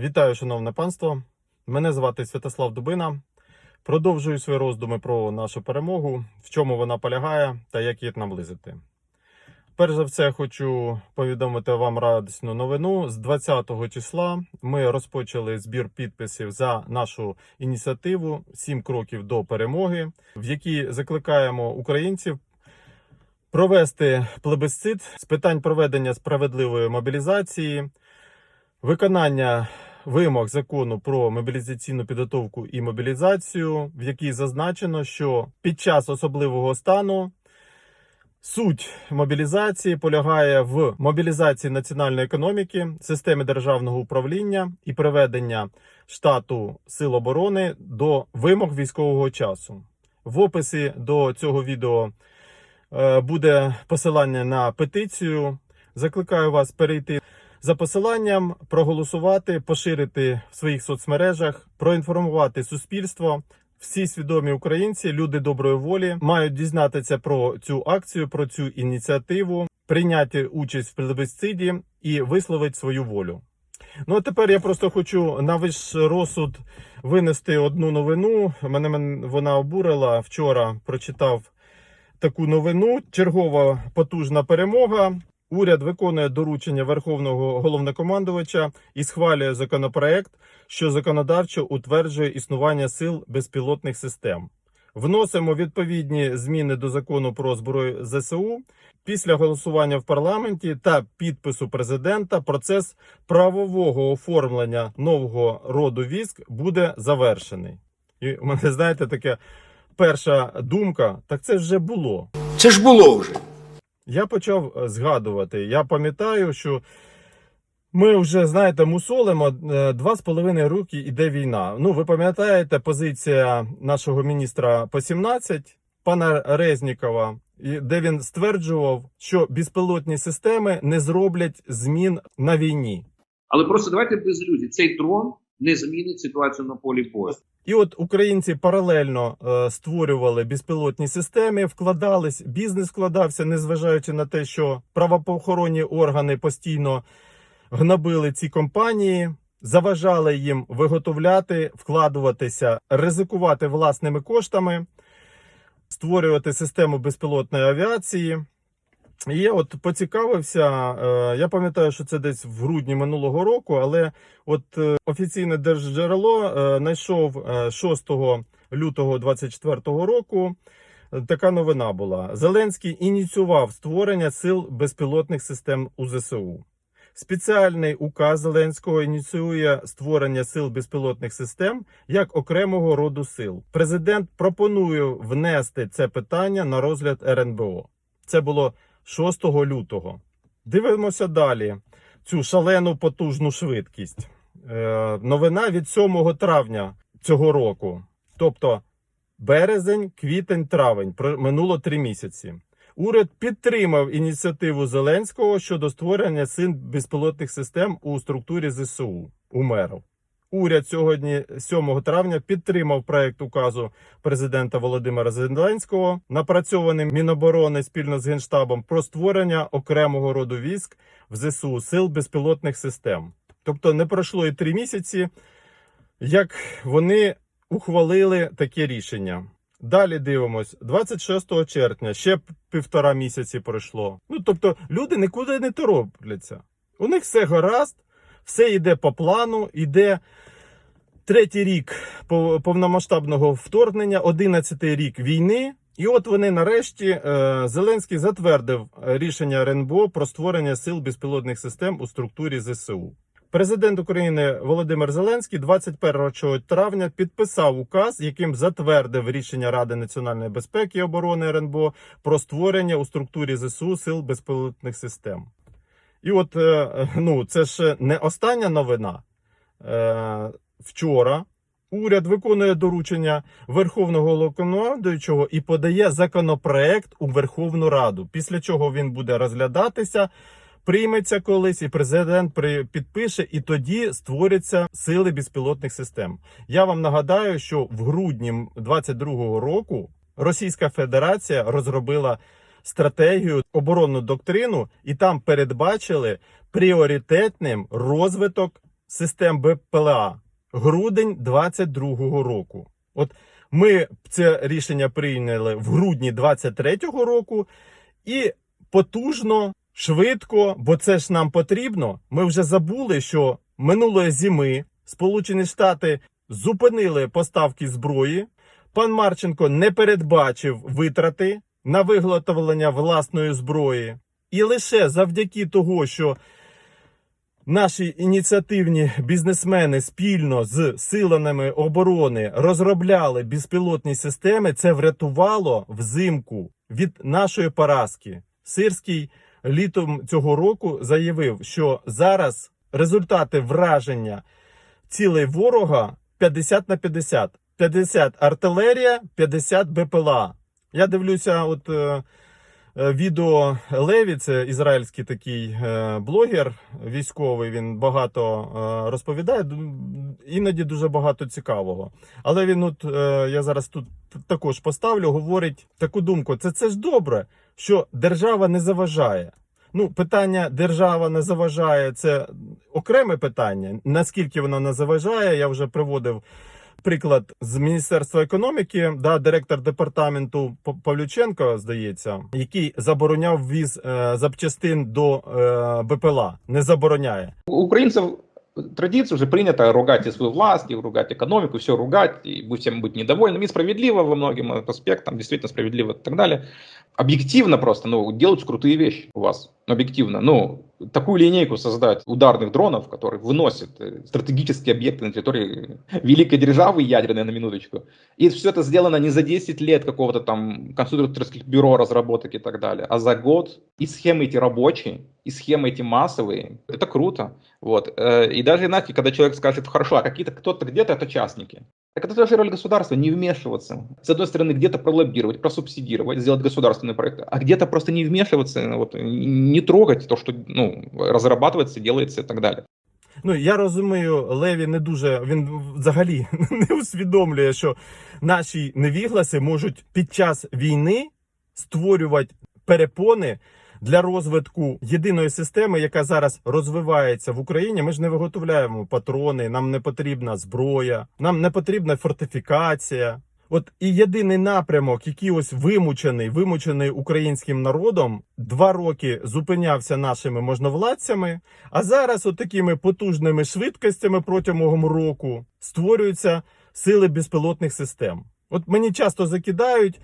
Вітаю, шановне панство. Мене звати Святослав Дубина. Продовжую свої роздуми про нашу перемогу, в чому вона полягає та як її наблизити. Перш за все, хочу повідомити вам радісну новину. З 20 числа ми розпочали збір підписів за нашу ініціативу «7 кроків до перемоги, в якій закликаємо українців провести плебисцит з питань проведення справедливої мобілізації, виконання вимог закону про мобілізаційну підготовку і мобілізацію, в якій зазначено, що під час особливого стану суть мобілізації полягає в мобілізації національної економіки, системи державного управління і приведення штату сил оборони до вимог військового часу. В описі до цього відео е, буде посилання на петицію. Закликаю вас перейти за посиланням, проголосувати, поширити в своїх соцмережах, проінформувати суспільство. Всі свідомі українці, люди доброї волі, мають дізнатися про цю акцію, про цю ініціативу, прийняти участь в плебисциді і висловити свою волю. Ну а тепер я просто хочу на ваш розсуд винести одну новину. Мене мен- вона обурила. Вчора прочитав таку новину. Чергова потужна перемога. Уряд виконує доручення Верховного головнокомандувача і схвалює законопроект, що законодавчо утверджує існування сил безпілотних систем. Вносимо відповідні зміни до закону про зброю ЗСУ. Після голосування в парламенті та підпису президента процес правового оформлення нового роду військ буде завершений. І у мене знаєте таке перша думка: так це вже було. Це ж було вже. Я почав е, згадувати. Я пам'ятаю, що ми вже, знаєте, мусолимо е, два з половиною роки іде війна. Ну, ви пам'ятаєте позиція нашого міністра по 17, пана Резнікова, де він стверджував, що безпілотні системи не зроблять змін на війні. Але просто давайте без ілюзій. Цей дрон не змінить ситуацію на полі бою. І от українці паралельно е, створювали безпілотні системи, вкладались, бізнес вкладався, незважаючи на те, що правоохоронні органи постійно гнобили ці компанії, заважали їм виготовляти, вкладуватися, ризикувати власними коштами, створювати систему безпілотної авіації. Я от поцікавився. е, Я пам'ятаю, що це десь в грудні минулого року, але от е, офіційне держджерело знайшов е, 6 лютого 2024 року. Така новина була. Зеленський ініціював створення сил безпілотних систем у ЗСУ. Спеціальний указ Зеленського ініціює створення сил безпілотних систем як окремого роду сил. Президент пропонує внести це питання на розгляд РНБО. Це було 6 лютого. Дивимося далі цю шалену потужну швидкість. Е, новина від 7 травня цього року. Тобто березень, квітень, травень. Минуло три місяці. Уряд підтримав ініціативу Зеленського щодо створення сил безпілотних систем у структурі ЗСУ у. Уряд сьогодні, 7 травня, підтримав проект указу президента Володимира Зеленського, напрацьований Міноборони спільно з Генштабом про створення окремого роду військ в ЗСУ сил безпілотних систем. Тобто не пройшло і три місяці, як вони ухвалили таке рішення. Далі дивимось, 26 червня, ще півтора місяці пройшло. Ну тобто люди нікуди не торопляться. У них все гаразд, все йде по плану, йде третій рік повномасштабного вторгнення, одинадцятий рік війни. І от вони нарешті е, Зеленський затвердив рішення РНБО про створення сил безпілотних систем у структурі ЗСУ. Президент України Володимир Зеленський 21 травня підписав указ, яким затвердив рішення Ради національної безпеки і оборони РНБО про створення у структурі ЗСУ сил безпілотних систем. І от е, ну, це ж не остання новина. Е, вчора уряд виконує доручення Верховного Головнокомандуючого і подає законопроект у Верховну Раду, після чого він буде розглядатися. Прийметься колись, і президент підпише, і тоді створяться сили безпілотних систем. Я вам нагадаю, що в грудні 22-го року Російська Федерація розробила стратегію, оборонну доктрину, і там передбачили пріоритетним розвиток систем БПЛА. Грудень 22-го року. От ми це рішення прийняли в грудні 23-го року і потужно, швидко, бо це ж нам потрібно. Ми вже забули, що минулої зими Сполучені Штати зупинили поставки зброї. Пан Марченко не передбачив витрати на виготовлення власної зброї. І лише завдяки того, що наші ініціативні бізнесмени спільно з силами оборони розробляли безпілотні системи, це врятувало взимку від нашої поразки. Сирський літом цього року заявив, що зараз результати враження цілей ворога 50 на 50. 50 артилерія, 50 БПЛА. Я дивлюся, от е, е, відео Леві, це ізраїльський такий е, блогер військовий. Він багато розповідає, іноді дуже багато цікавого. Але він, от я зараз тут також поставлю, говорить таку думку: це, це ж добре, що держава не заважає. Ну, питання держава не заважає, це окреме питання. Наскільки вона не заважає, я вже приводив приклад з Міністерства економіки, да, директор департаменту П- Павлюченко, здається, який забороняв ввіз е, запчастин до е, БПЛА. Не забороняє. У украинцев традиция уже принято ругать и свою власть, и ругать экономику, все ругать, и будь всем быть недовольным. И справедливо во многим аспектам, действительно справедливо и так далее. Объективно просто, ну, делаются крутые вещи у вас. Объективно. Ну, такую линейку создать ударных дронов, которые выносят э, стратегические объекты на территории великой державы ядерной, на минуточку. И все это сделано не за 10 лет какого-то там конструкторских бюро разработок и так далее, а за год. И схемы эти рабочие, и схемы эти массовые. Это круто. Вот. Э, И даже, знаете, когда человек скажет, хорошо, а какие-то кто-то где-то это частники. Так это тоже роль государства, не вмешиваться. С одной стороны, где-то пролоббировать, просубсидировать, сделать государственный проект, а где-то просто не вмешиваться, вот, не трогать то, что ну, разрабатывается, делается и так далее. Ну я розумію, Леві не дуже він взагалі не усвідомлює, що наші невігласи можуть під час війни створювати перепони для розвитку єдиної системи, яка зараз розвивається в Україні. Ми ж не виготовляємо патрони, нам не потрібна зброя, нам не потрібна фортифікація. От і єдиний напрямок, який ось вимучений, вимучений українським народом, два роки зупинявся нашими можновладцями, а зараз, от потужними швидкостями протягом року, створюються сили безпілотних систем. От мені часто закидають,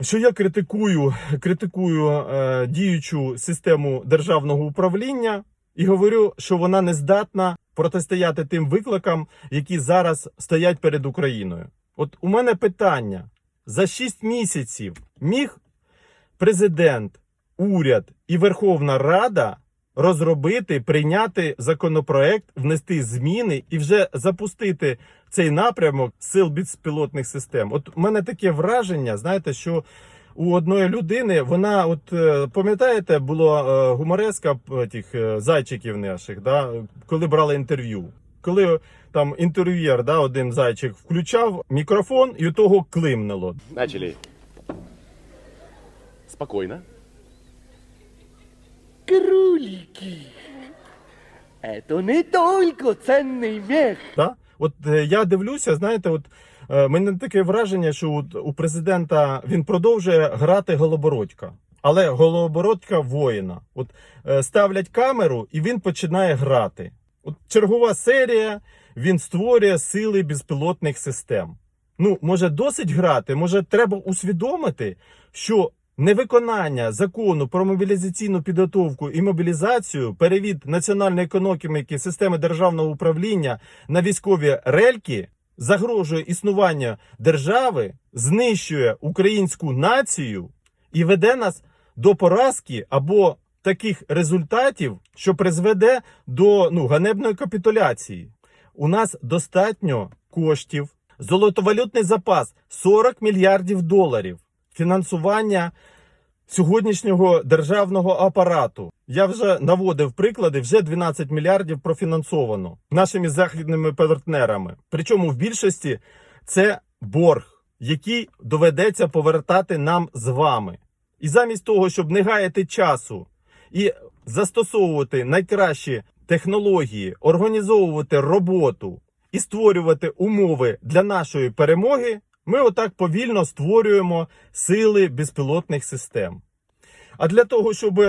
що я критикую, критикую е, діючу систему державного управління і говорю, що вона не здатна протистояти тим викликам, які зараз стоять перед Україною. От у мене питання: за 6 місяців міг президент, уряд і Верховна Рада розробити, прийняти законопроект, внести зміни і вже запустити цей напрямок сил безпілотних систем. От у мене таке враження, знаєте, що у одної людини вона, от е, пам'ятаєте, було е, гумореска тих е, зайчиків наших, да, коли брали інтерв'ю. Коли там інтерв'єр, да, один зайчик включав мікрофон, і у того климнуло. Начали. Спокойно. Кролики. Это не только ценный мех. Да? От е, я дивлюся, знаєте, от е, мене таке враження, що от у президента він продовжує грати голобородька. Але голобородька воїна. От е, ставлять камеру, і він починає грати. От чергова серія, він створює сили безпілотних систем. Ну, може, досить грати, може, треба усвідомити, що невиконання закону про мобілізаційну підготовку і мобілізацію, перевід національної економіки системи державного управління на військові рельки загрожує існування держави, знищує українську націю і веде нас до поразки або таких результатів, що призведе до ну, ганебної капітуляції. У нас достатньо коштів, золотовалютний запас 40 мільярдів доларів, фінансування сьогоднішнього державного апарату. Я вже наводив приклади, вже 12 мільярдів профінансовано нашими західними партнерами. Причому в більшості це борг, який доведеться повертати нам з вами. І замість того, щоб не гаяти часу і застосовувати найкращі технології, організовувати роботу і створювати умови для нашої перемоги, ми отак повільно створюємо сили безпілотних систем. А для того, щоб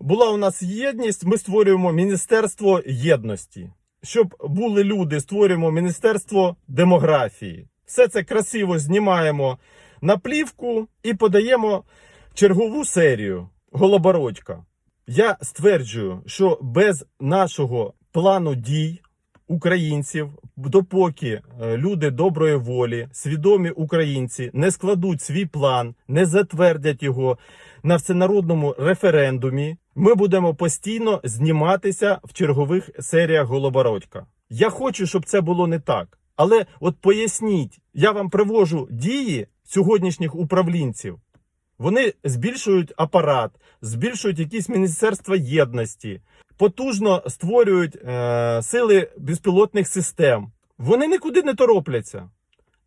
була у нас єдність, ми створюємо Міністерство єдності. Щоб були люди, створюємо Міністерство демографії. Все це красиво знімаємо на плівку і подаємо чергову серію Голобородька. Я стверджую, що без нашого плану дій українців, допоки е, люди доброї волі, свідомі українці не складуть свій план, не затвердять його на всенародному референдумі, ми будемо постійно зніматися в чергових серіях Голобородька. Я хочу, щоб це було не так. Але от поясніть, я вам привожу дії сьогоднішніх управлінців. Вони збільшують апарат, збільшують якісь міністерства єдності, потужно створюють е, сили безпілотних систем. Вони нікуди не торопляться.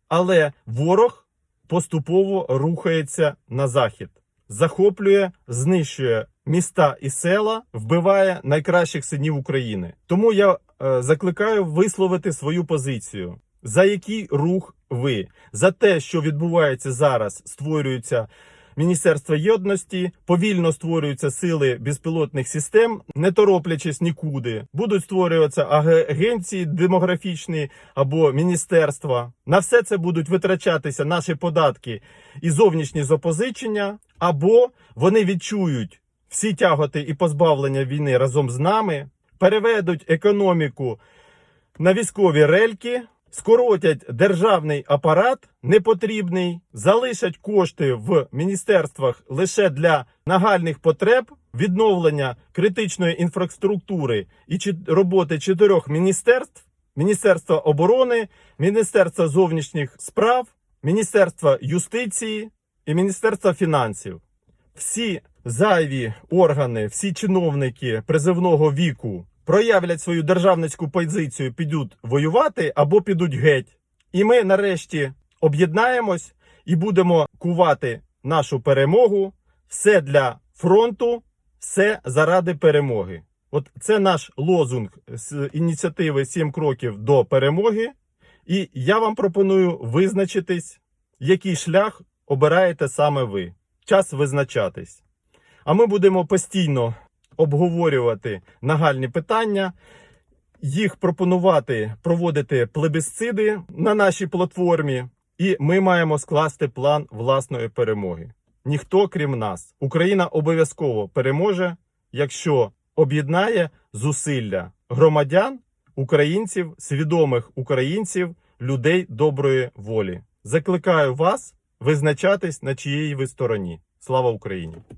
Але ворог поступово рухається на захід, захоплює, знищує міста і села, вбиває найкращих синів України. Тому я е, закликаю висловити свою позицію. За який рух ви? За те, що відбувається зараз, створюється Міністерство єдності, повільно створюються сили безпілотних систем, не тороплячись нікуди. Будуть створюватися агенції демографічні або міністерства. На все це будуть витрачатися наші податки і зовнішні запозичення, або вони відчують всі тяготи і позбавлення війни разом з нами, переведуть економіку на військові рельки, скоротять державний апарат непотрібний, залишать кошти в міністерствах лише для нагальних потреб, відновлення критичної інфраструктури і роботи чотирьох міністерств: Міністерства оборони, Міністерства зовнішніх справ, Міністерства юстиції і Міністерства фінансів. Всі зайві органи, всі чиновники призивного віку проявлять свою державницьку позицію, підуть воювати або підуть геть. І ми нарешті об'єднаємось і будемо кувати нашу перемогу. Все для фронту, все заради перемоги. От це наш лозунг з ініціативи «7 кроків до перемоги. І я вам пропоную визначитись, який шлях обираєте саме ви. Час визначатись. А ми будемо постійно обговорювати нагальні питання, їх пропонувати проводити плебісциди на нашій платформі, і ми маємо скласти план власної перемоги. Ніхто крім нас. Україна обов'язково переможе, якщо об'єднає зусилля громадян, українців, свідомих українців, людей доброї волі. Закликаю вас визначатись на чиїй ви стороні. Слава Україні!